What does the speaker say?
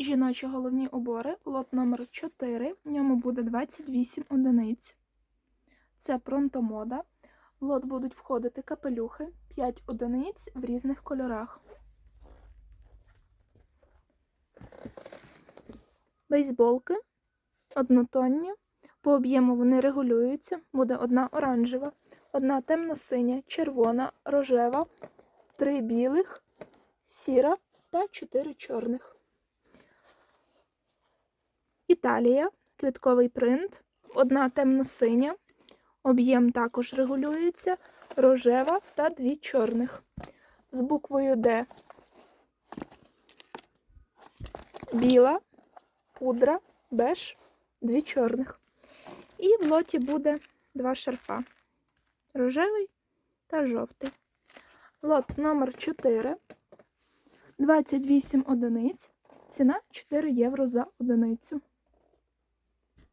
Жіночі головні убори, лот номер 4, в ньому буде 28 одиниць. Це пронтомода. В лот будуть входити капелюхи, 5 одиниць в різних кольорах. Бейсболки однотонні. По об'єму вони регулюються. Буде одна оранжева, одна темно-синя, червона, рожева, три білих, сіра та чотири чорних. Італія, квітковий принт, одна темно-синя, об'єм також регулюється, рожева та дві чорних. З буквою Д біла, пудра, беж, дві чорних. І в лоті буде два шарфа: рожевий та жовтий. Лот номер 4, 28 одиниць, ціна 4 євро за одиницю.